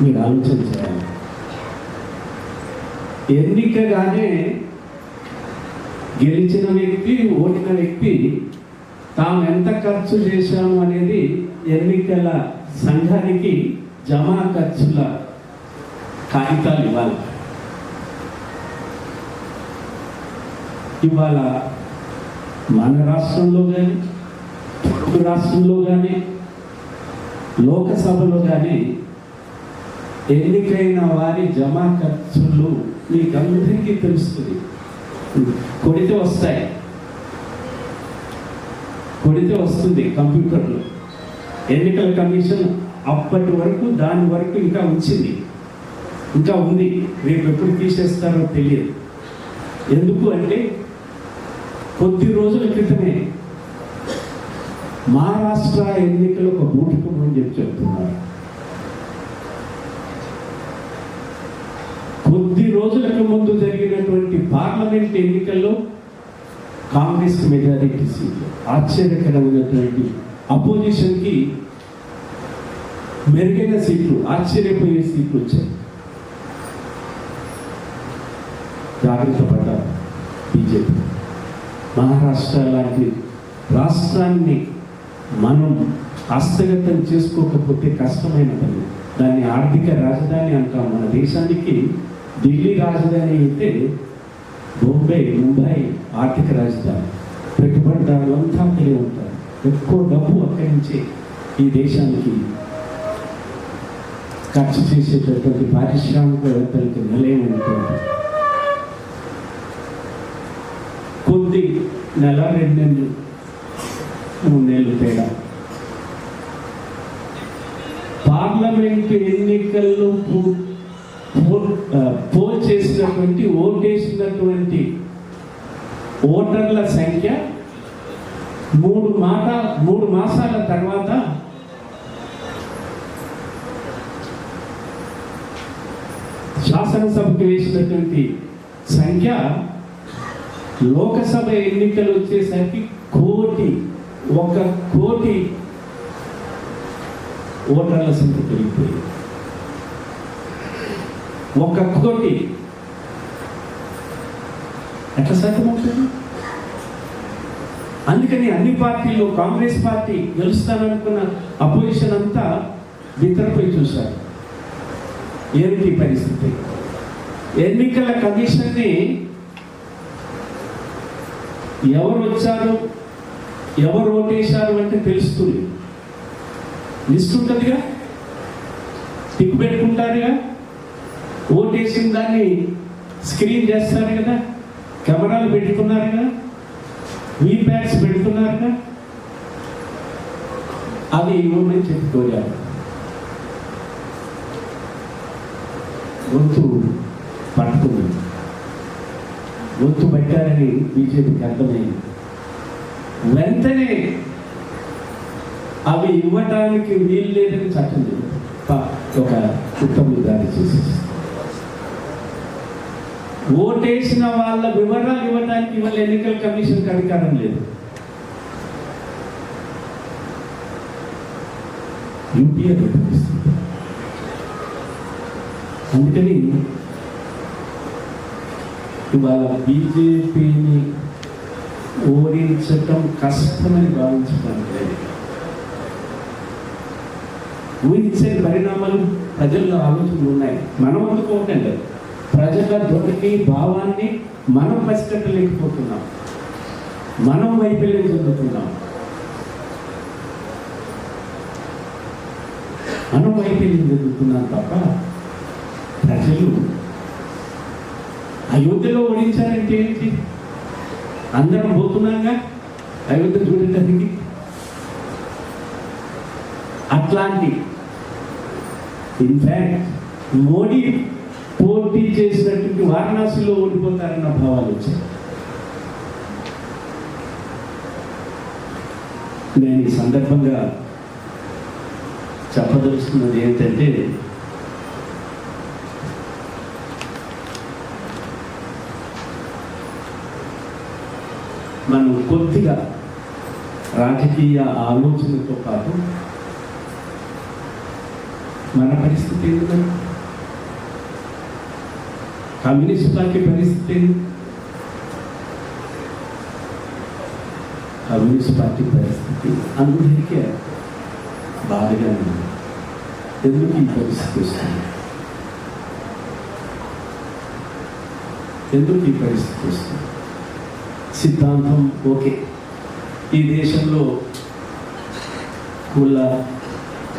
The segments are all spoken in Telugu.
మీరు ఆలోచన చేయాలి ఎన్నికగానే గెలిచిన వ్యక్తి ఓడిన వ్యక్తి తాము ఎంత ఖర్చు చేశాము అనేది ఎన్నికల సంఘానికి జమా ఖర్చుల కాగితాలు ఇవ్వాలి. ఇవాళ మన రాష్ట్రంలో కానీ పొరుగు రాష్ట్రంలో కానీ లోకసభలో కానీ ఎన్నికైన వారి జమా ఖర్చులు మీకందరికీ తెలుస్తుంది. కొడితే వస్తాయి. కొడితే వస్తుంది కంప్యూటర్లో. ఎన్నికల కమిషన్ అప్పటి వరకు దాని వరకు ఇంకా ఉంచింది. ఇంకా ఉంది. రేపు ఎప్పుడు తీసేస్తారో తెలియదు. ఎందుకు అంటే కొద్ది రోజుల క్రితమే మహారాష్ట్ర ఎన్నికలు ఒక బూటకం అని చెప్పి చెప్తున్నారు కొద్ది రోజులకు ముందు జరిగినటువంటి పార్లమెంట్ ఎన్నికల్లో కాంగ్రెస్ మెజారిటీ సీట్లు ఆశ్చర్యకరమైనటువంటి అపోజిషన్కి మెరుగైన సీట్లు ఆశ్చర్యపోయే సీట్లు వచ్చాయి. జాగ్రత్త పడ్డ బీజేపీ. మహారాష్ట్ర లాంటి రాష్ట్రాన్ని మనం హస్తగతం చేసుకోకపోతే కష్టమైన పని. దాన్ని ఆర్థిక రాజధాని అంటాం మన దేశానికి. ఢిల్లీ రాజధాని అయితే బొంబై ముంబై ఆర్థిక రాజధాని. పెట్టుబడిదారులంతా అక్కడే ఉంటారు ఎక్కువ డబ్బు అక్కడి నుంచే ఈ దేశానికి ఖర్చు చేసేటటువంటి పారిశ్రామికవేత్తలకి నిలయం ఉంటుంది కొద్ది నెల రెండు నెలలు మూడు నెలలు తేడా. పార్లమెంటు ఎన్నికల్లో పూర్తి పో- పోల్ చేసినటువంటి ఓటేసినటువంటి ఓటర్ల సంఖ్య మూడు మాట మూడు మాసాల తర్వాత శాసనసభకు వేసినటువంటి సంఖ్య లోకసభ ఎన్నికలు వచ్చేసరికి కోటి ఒక కోటి ఓటర్ల సంఖ్య పెరిగిపోయింది. ఒక కోటి. ఎట్లా శాతం అవుతుంది? అందుకని అన్ని పార్టీలు కాంగ్రెస్ పార్టీ గెలుస్తాననుకున్న అపోజిషన్ అంతా బిత్తరపోయి చూశారు. ఏమిటి పరిస్థితి? ఎన్నికల కమిషన్ని ఎవరు వచ్చారు ఎవరు ఓటేశారు అంటే తెలుస్తుంది. లిస్ట్ ఉంటుందిగా? టిక్ పెట్టుకుంటారుగా? ఓటేసిన దాన్ని స్క్రీన్ చేస్తారు కదా? కెమెరాలు పెట్టుకున్నారు కదా? వీప్యాక్స్ పెడుతున్నారు కదా? అవి ఇవ్వమని చెప్పుకోలేరు గొంతు పట్టుకుంది. గొంతు పట్టారని బీజేపీకి అర్థమైంది వెంటనే అవి ఇవ్వటానికి వీలు లేదని చట్టం ఒక కుటుంబ దారి చేసేసి ఓటేసిన వాళ్ళ వివరాలు ఇవ్వడానికి ఇవాళ ఎన్నికల కమిషన్కి అధికారం లేదు. యూపీఏ అందుకని ఇవాళ బీజేపీని ఓడించటం కష్టమని భావించడానికి ఊహించే పరిణామాలు ప్రజల్లో ఆలోచనలు ఉన్నాయి. మనం అందుకోకండి ప్రజల దొరికి భావాన్ని మనం పసిగట్టలేకపోతున్నాం మనం వైఫల్యం చెందుతున్నాం. మనం వైఫల్యం చెందుతున్నాం తప్ప ప్రజలు అయోధ్యలో ఓడించారంటే ఏంటి? అందరం పోతున్నాగా? అయోధ్య చూడటానికి? అట్లాంటి ఇన్ఫాక్ట్ మోడీ చేసినటువంటి వారణాసిలో ఓడిపోతారన్న భావాలు వచ్చాయి. నేను ఈ సందర్భంగా చెప్పదలుచుకున్నది ఏంటంటే మనం కొద్దిగా రాజకీయ ఆలోచనతో పాటు మన పరిస్థితి ఏంటంటే కమ్యూనిస్ట్ పార్టీ పరిస్థితి కమ్యూనిస్ట్ పార్టీ పరిస్థితి అందరికీ బాధగా ఉంది ఎందుకు ఈ పరిస్థితి వస్తుంది ఎందుకు ఈ పరిస్థితి వస్తుంది సిద్ధాంతం ఓకే ఈ దేశంలో కుల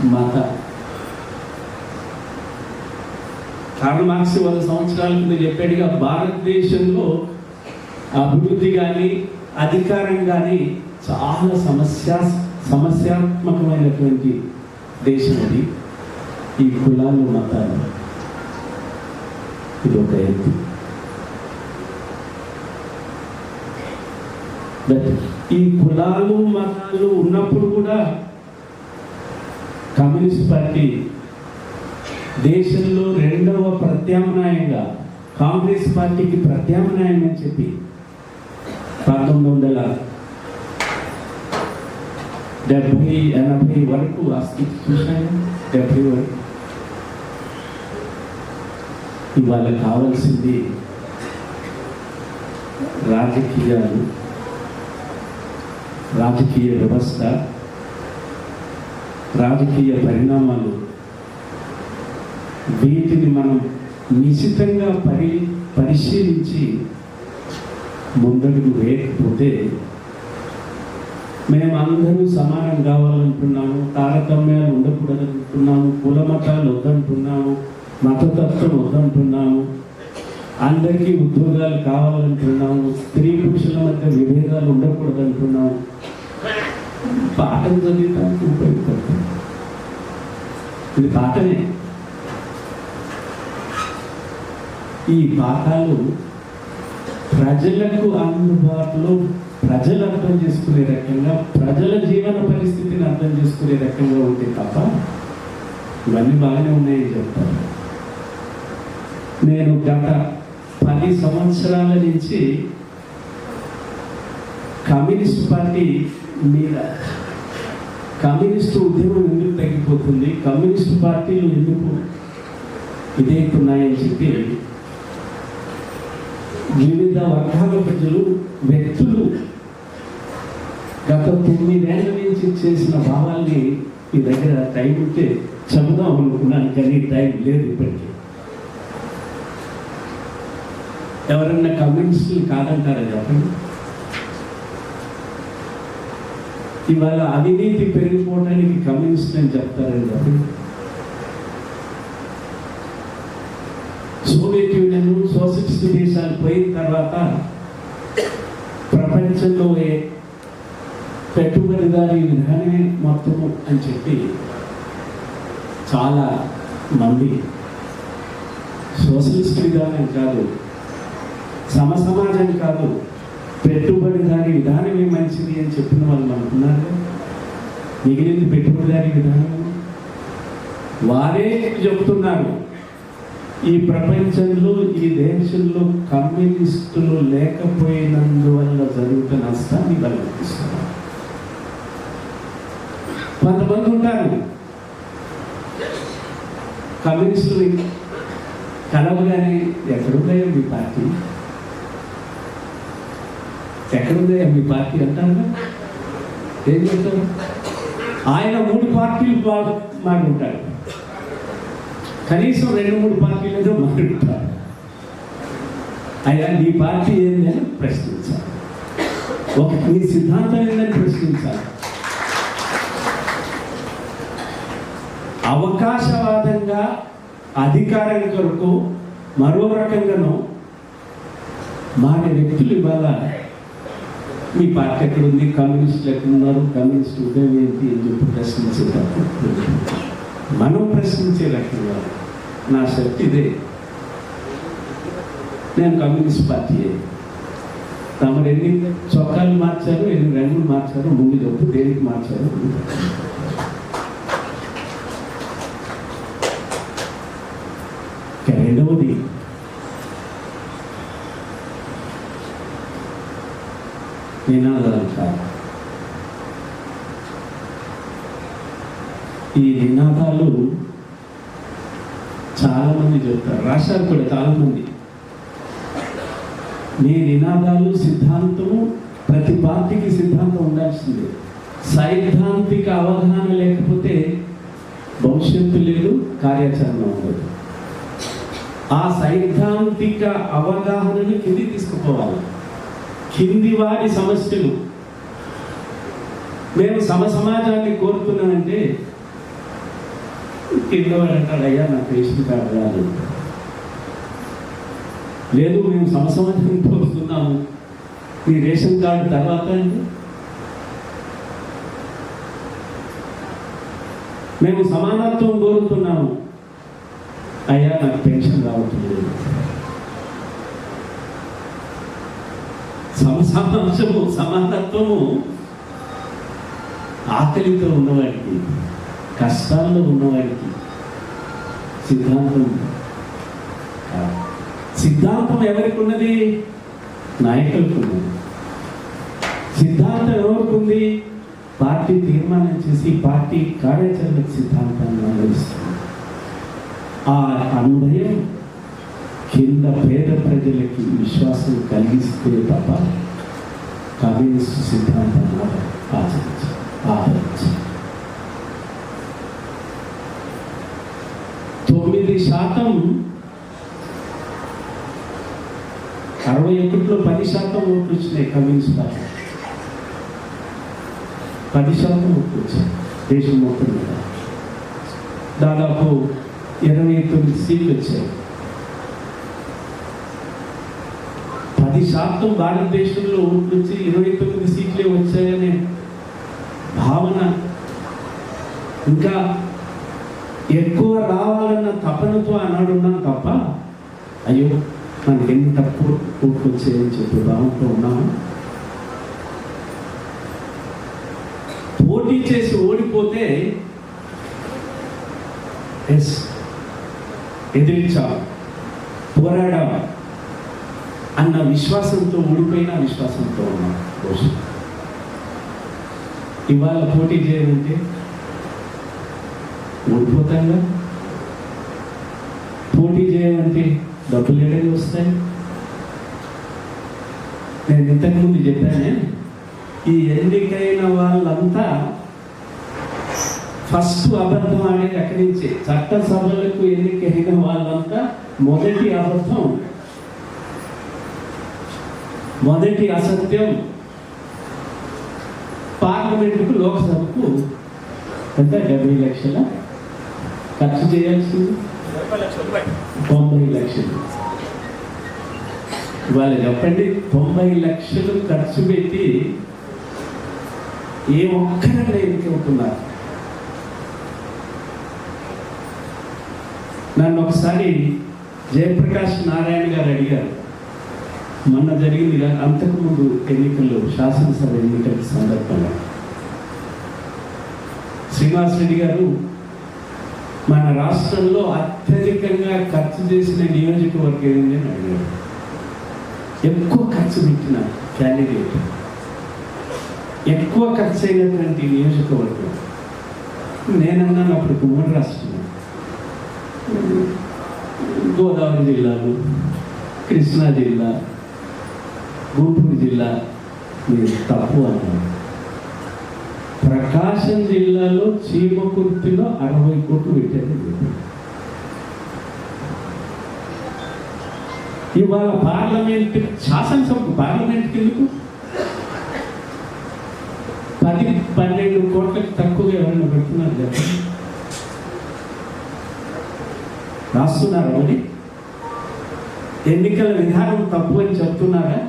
మత కార్ల్ మార్క్స్ వంద సంవత్సరాల కింద చెప్పాడుగా భారతదేశంలో అభివృద్ధి కానీ అధికారం కానీ చాలా సమస్య సమస్యాత్మకమైనటువంటి దేశం అది. ఈ కులాలు మతాలు. ఇది ఒక ఎత్తు. బట్ ఈ కులాలు మతాలు ఉన్నప్పుడు కూడా కమ్యూనిస్ట్ పార్టీ దేశంలో రెండవ ప్రత్యామ్నాయంగా కాంగ్రెస్ పార్టీకి ప్రత్యామ్నాయం అని చెప్పి పంతొమ్మిది వందల డెబ్భై ఎనభై వరకు ఆ చూశాను డెబ్భై వరకు. ఇవాళ కావాల్సింది రాజకీయాలు రాజకీయ వ్యవస్థ రాజకీయ పరిణామాలు వీటిని మనం నిశితంగా పరి పరిశీలించి ముందడుగు వేయకపోతే మేము సమానం కావాలంటున్నాము తారతమ్యాలు ఉండకూడదంటున్నాము కుల మతాలు వద్దంటున్నాము మతతత్వం వద్దంటున్నాము అందరికీ ఉద్యోగాలు కావాలంటున్నాము స్త్రీ పురుషుల మధ్య విభేదాలు ఉండకూడదంటున్నాము. పాఠం చదివడానికి ఉపయోగపడుతుంది. ఇది పాఠమే. ఈ పాఠాలు ప్రజలకు అందుబాటులో ప్రజలు అర్థం చేసుకునే రకంగా ప్రజల జీవన పరిస్థితిని అర్థం చేసుకునే రకంగా ఉంటే తప్ప ఇవన్నీ బాగానే ఉన్నాయని చెప్తారు. నేను గత పది సంవత్సరాల నుంచి కమ్యూనిస్ట్ పార్టీ మీద కమ్యూనిస్టు ఉద్యమం ఎందుకు తగ్గిపోతుంది కమ్యూనిస్ట్ పార్టీలు ఎందుకు ఇదైతున్నాయని చెప్పి వివిధ వర్గాల ప్రజలు వ్యక్తులు గత తొమ్మిదేళ్ళ నుంచి చేసిన భావాల్ని ఈ దగ్గర టైం ఉంటే చెబుదాం అనుకున్నాను కానీ టైం లేదు ఇప్పటికీ. ఎవరన్నా కమెంట్స్ కాదంటారా చెప్పండి? ఇవాళ అవినీతి పెరిగిపోవడానికి కమ్యూనిస్ట్ అని చెప్తారని చెప్పండి. సోషలిస్ట్ దేశాలు పోయిన తర్వాత ప్రపంచంలో ఏ పెట్టుబడిదారి విధానమే మొత్తము అని చెప్పి చాలా మంది సోషలిస్ట్ విధానం కాదు సమసమాజం కాదు పెట్టుబడిదారి విధానమే మంచిది అని చెప్పిన వాళ్ళు అనుకున్నారు? మిగిలింది పెట్టుబడిదారి విధానం? వారే చెబుతున్నారు. ఈ ప్రపంచంలో ఈ దేశంలో కమ్యూనిస్టులు లేకపోయినందువల్ల జరుగుతున్న నష్టాన్ని కల్పిస్తున్నారు కొంతమంది ఉంటారు. కమ్యూనిస్టులు కలవగానే ఎక్కడున్నాయో మీ పార్టీ? ఎక్కడున్నాయో మీ పార్టీ అంటారు? ఏం చెప్తారు? ఆయన మూడు పార్టీలు బాగా మాకుంటాడు కనీసం రెండు మూడు పార్టీలతో మాట్లాడతారు. అయ్యా నీ పార్టీ ఏంది అని ప్రశ్నించాలి. ఒక నీ సిద్ధాంతం ఏందని ప్రశ్నించాలి. అవకాశవాదంగా అధికారం కొరకు మరో రకంగానో మాట వ్యక్తులు ఇవాళ మీ పార్టీ ఎక్కడ ఉంది కమ్యూనిస్టులు ఎక్కడ కమ్యూనిస్ట్ ఉదయం ఏంటి? అని చెప్పి ప్రశ్నించేటప్పుడు? మనం ప్రశ్నించే రకంగా నా శక్తి ఇదే. నేను కమ్యూనిస్ట్ పార్టీ తమరు ఎన్ని చొక్కాలు మార్చారు ఎన్ని రంగులు మార్చారు ముందు చెప్పు దేనికి మార్చారు? రెండవది. నినాదాలు కాదు. ఈ నినాదాలు చాలామంది చెప్తారు. రాశారు కూడా చాలామంది. మీ నినాదాలు సిద్ధాంతము ప్రతి పార్టీకి సిద్ధాంతం ఉండాల్సిందే. సైద్ధాంతిక అవగాహన లేకపోతే భవిష్యత్తు లేదు కార్యాచరణ ఉండదు. ఆ సైద్ధాంతిక అవగాహనని కింది తీసుకుపోవాలి. కింది వారి సమస్యలు. మేము సమ సమాజాన్ని కోరుతున్నామంటే కింద అంటాడు అయ్యా నాకు రేషన్ కార్డు రాదు లేదు మేము సమ కోరుతున్నాము మీ రేషన్ కార్డు తర్వాత అండి. మేము సమానత్వం కోరుతున్నాము. అయ్యా నాకు పెన్షన్ రావట్లేదు. సమ సమానత్వము ఆకలితో ఉన్నవాడికి కష్టాల్లో ఉన్నవాడికి సిద్ధాంతం. సిద్ధాంతం ఎవరికి ఉన్నది నాయకులకు ఉన్నది సిద్ధాంతం ఎవరికి ఉంది పార్టీ తీర్మానం చేసి పార్టీ కార్యాచరణ సిద్ధాంతాన్ని అనుభవిస్తుంది ఆ అనుభయం కింద పేద ప్రజలకి విశ్వాసం కలిగిస్తే తప్ప కమ్యూనిస్ట్ సిద్ధాంతాన్ని ఆచరించాలి ఆదరించాలి తొమ్మిది శాతం అరవై ఒకటిలో పది శాతం ఓట్లు వచ్చినాయి కమ్యూనిస్ట్ పార్టీ. పది శాతం ఓట్లు వచ్చాయి దేశం మొత్తం మీద. దాదాపు ఇరవై తొమ్మిది సీట్లు వచ్చాయి. పది శాతం భారతదేశంలో ఓట్లు వచ్చి ఇరవై తొమ్మిది సీట్లే వచ్చాయనే భావన. ఇంకా ఎక్కువ రావాలన్న తపనతో అన్నాడు ఉన్నాను తప్ప అయ్యో మనకి ఎన్ని తక్కువ ఓట్లు చెప్పి భావంతో ఉన్నాము పోటీ చేసి ఓడిపోతే ఎస్ ఎదిరించా పోరాడా అన్న విశ్వాసంతో ఊడిపోయిన విశ్వాసంతో ఉన్నాం రోజు. ఇవాళ పోటీ చేయాలంటే ఓడిపోతాంగా పోటీ చేయాలంటే డబ్బులు ఎక్కడికి వస్తాయి నేను ఇంతకుముందు చెప్పానే ఈ ఎన్నికైన వాళ్ళంతా ఫస్ట్ అబద్ధం అనేది అక్కడి నుంచి చట్టసభలకు ఎన్నికైన వాళ్ళంతా మొదటి అబద్ధం. మొదటి అసత్యం పార్లమెంటుకు లోక్సభకు. ఎంత? డెబ్బై లక్షల? ఖర్చు చేయాల్సింది. తొంభై లక్షలు. ఇవాళ చెప్పండి తొంభై లక్షలు ఖర్చు పెట్టి ఏ ఒక్కరైనా ఎన్నికవుతున్నారు నన్ను ఒకసారి జయప్రకాష్ నారాయణ గారు అడిగారు. మొన్న జరిగింది కదా, అంతకుముందు ఎన్నికల్లో శాసనసభ ఎన్నికల సందర్భంగా. శ్రీనివాస్ రెడ్డి గారు మన రాష్ట్రంలో అత్యధికంగా ఖర్చు చేసిన నియోజకవర్గం ఏంటి అని అడిగారు. ఎక్కువ ఖర్చు పెట్టిన క్యాండిడేట్ ఎక్కువ ఖర్చు అయినటువంటి నియోజకవర్గం. నేనన్నాను అప్పుడు కుమ్మడి రాష్ట్రం గోదావరి జిల్లాలు కృష్ణా జిల్లా గుంటూరు జిల్లా మీరు తప్పు అన్నారు. ప్రకాశం జిల్లాలో చీమకుర్తిలో అరవై కోట్లు పెట్టారు. ఇవాళ పార్లమెంట్ శాసనసభ పార్లమెంట్ ఎందుకు? పది పన్నెండు కోట్లకు తక్కువ ఎవరైనా పెడుతున్నారు కదా. రాస్తున్నారా మరి ఎన్నికల విధానం తప్పు అని చెప్తున్నారా?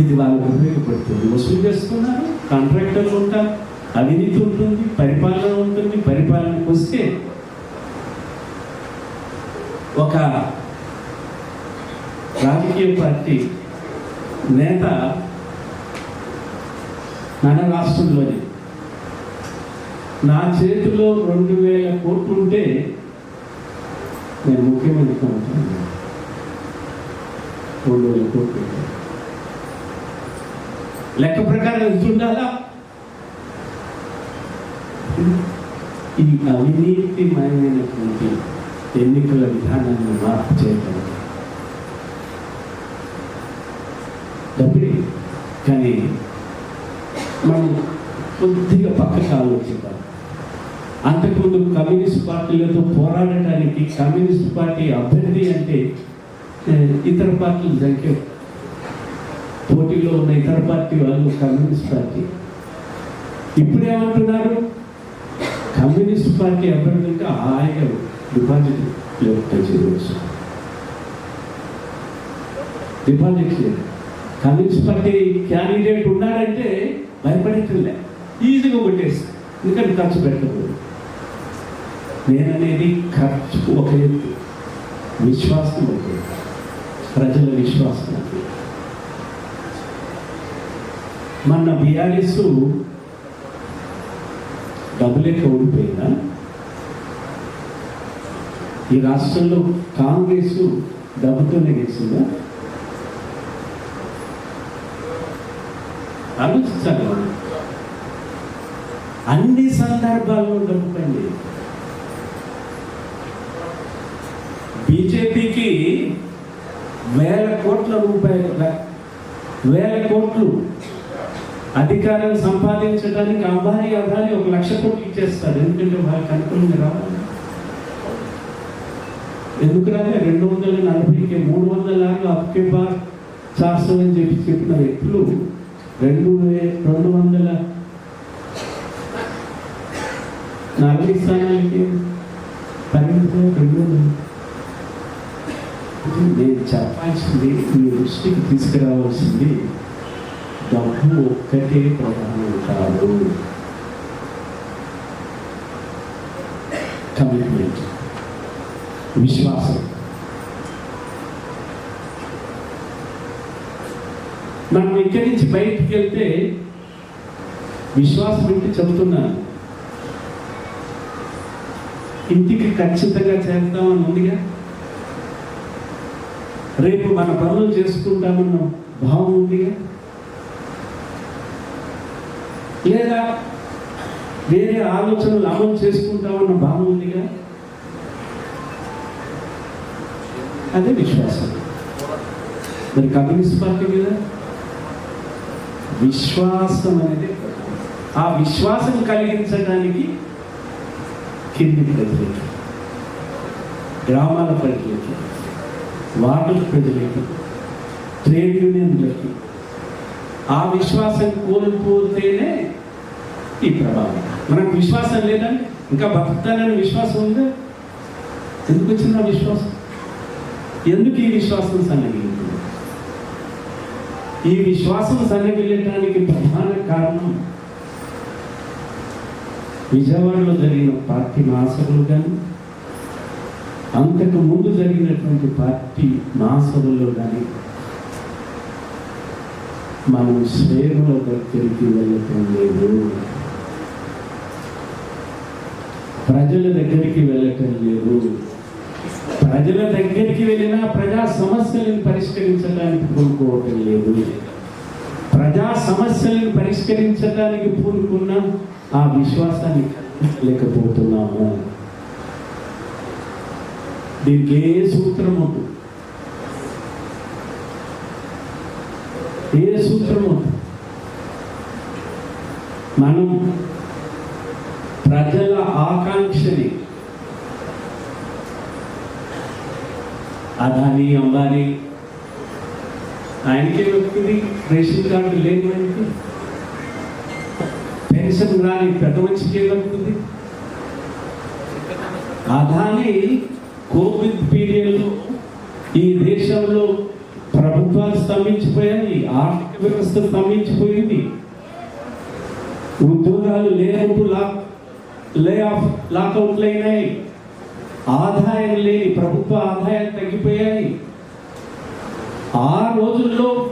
ఇది వాళ్ళకి ఉపయోగపడుతుంది. వసూలు చేస్తున్నారు కాంట్రాక్టర్లు ఉంటారు అవినీతి ఉంటుంది పరిపాలన ఉంటుంది పరిపాలనకు వస్తే ఒక రాజకీయ పార్టీ నేత మన రాష్ట్రంలోనే. నా చేతిలో రెండు వేల కోట్లు ఉంటే నేను ముఖ్యమంత్రి ఉంటాను. రెండు వేల కోట్లు. లెక్క ప్రకారం ఎంత ఉండాలా ఈ అవినీతిమయమైనటువంటి ఎన్నికల విధానాన్ని మార్పు చేయగలరు డబ్బే కానీ మనం కొద్దిగా పక్కకి ఆలోచిద్దాం. అంతకుముందు కమ్యూనిస్ట్ పార్టీలతో పోరాడటానికి కమ్యూనిస్ట్ పార్టీ అభ్యర్థి అంటే ఇతర పార్టీలు సంఖ్య పోటీలో ఉన్న ఇతర పార్టీ వాళ్ళు కమ్యూనిస్ట్ పార్టీ. ఇప్పుడు ఏమంటున్నారు? కమ్యూనిస్ట్ పార్టీ అభ్యర్థి హాయిగా డిపాజిట్ చేయవచ్చు డిపాజిట్ లేదు కమ్యూనిస్ట్ పార్టీ క్యాండిడేట్ ఉన్నాడంటే భయపడట్లే ఈజీగా కొట్టేసి ఎందుకంటే ఖర్చు పెట్టకూడదు. నేననేది ఖర్చు ఒక ఎత్తు. విశ్వాసం ఒక ప్రజల విశ్వాసం ఒక ఎత్తు. మొన్న బీఆర్ఎస్ డబ్బులేక ఓడిపోయిందా ఈ రాష్ట్రంలో కాంగ్రెస్ డబ్బుతోనే గెలిచిందా? ఆలోచించాలి మనం. అన్ని సందర్భాల్లో డబ్బుకండి బీజేపీకి వేల కోట్ల రూపాయలు వేల కోట్లు అధికారం సంపాదించడానికి అంబానీ అదాని ఒక లక్ష కోట్లు ఇచ్చేస్తారు. ఎందుకంటే వారికి అనుకూలంగా రావాలి. ఎందుకు రాలే రెండు వందల నలభైకి మూడు వందల ఆరు అప్కే బార్ శాస్త్రం అని చెప్పి చెప్పిన వ్యక్తులు రెండు వే రెండు వందల నలభై స్థానాలకి పరిమితం రెండు వందలు. నేను చెప్పాల్సింది మీ దృష్టికి తీసుకురావాల్సింది డబ్బు ఒక్కటే ప్రధానం కాదు కమిట్మెంట్ విశ్వాసం మనం ఇక్కడి నుంచి బయటికి వెళ్తే విశ్వాసం ఏంటి చెబుతున్నాను ఇంటికి ఖచ్చితంగా చేస్తామని ఉందిగా? రేపు మన పనులు చేసుకుంటామన్న భావం ఉందిగా? లేదా వేరే ఆలోచనలు అమలు చేసుకుంటామన్న భావం ఉందిగా? అదే విశ్వాసం. మరి కమ్యూనిస్ట్ పార్టీ మీద విశ్వాసం అనేది ఆ విశ్వాసం కలిగించడానికి కింది ప్రజలకి గ్రామాల ప్రజలకి వార్డుల ప్రజలకి ట్రేడ్ యూనియన్లకి ఆ విశ్వాసం కోల్పోతేనే ఈ ప్రభావం. మనకు విశ్వాసం లేదండి ఇంకా బతుకుతానని విశ్వాసం ఉందా? ఎందుకు వచ్చింది ఆ విశ్వాసం? ఎందుకు ఈ విశ్వాసం సన్నగిలింది ఈ విశ్వాసం సన్నగిల్లటానికి ప్రధాన కారణం విజయవాడలో జరిగిన పార్టీ మహాసభలు కానీ అంతకు ముందు జరిగినటువంటి పార్టీ మహాసభల్లో కానీ మనం స్నేహుల దగ్గరికి వెళ్ళటం లేదు. ప్రజల దగ్గరికి వెళ్ళటం లేదు. ప్రజల దగ్గరికి వెళ్ళినా ప్రజా సమస్యలను పరిష్కరించడానికి పూనుకోవటం లేదు. ప్రజా సమస్యలను పరిష్కరించడానికి పూనుకున్న ఆ విశ్వాసాన్ని లేకపోతున్నాము దీనికి ఏ సూత్రం ఉంటుంది ఏ సూత్రం ఉంది మనం ప్రజల ఆకాంక్షని అదాని అంబానీ ఆయనకే వ్యక్తిది రేషన్ కార్డు లేని ఆయనకి పెన్షన్ రాని పెద్ద మనిషికి ఏమవుతుంది అదాని కోవిడ్ పీరియడ్లో ఈ దేశంలో ప్రభుత్వాలు స్తంభించిపోయాయి ఆర్థిక వ్యవస్థ స్తంభించిపోయింది. ఉద్యోగాలు లేనప్పుడు లాక్ లే ఆఫ్ లాకౌట్లు అయినాయి ఆదాయం లేని ప్రభుత్వ ఆదాయాలు తగ్గిపోయాయి. ఆ రోజుల్లో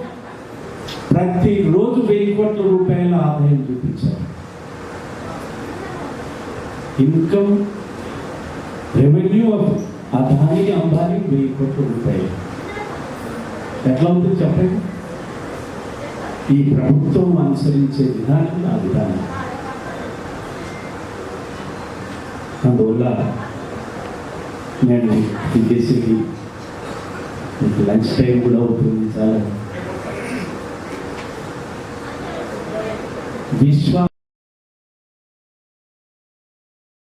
ప్రతిరోజు వెయ్యి కోట్ల రూపాయల ఆదాయం చూపించారు. Income revenue of Adani Ambani వెయ్యి కోట్ల రూపాయలు. ఎట్లా ఉంటుంది చెప్పండి? ఈ ప్రభుత్వం అనుసరించే విధానం నా విధానం అందువల్ల నేను చేసేది లంచ్ టైం కూడా అవుతుంది చాలా విశ్వ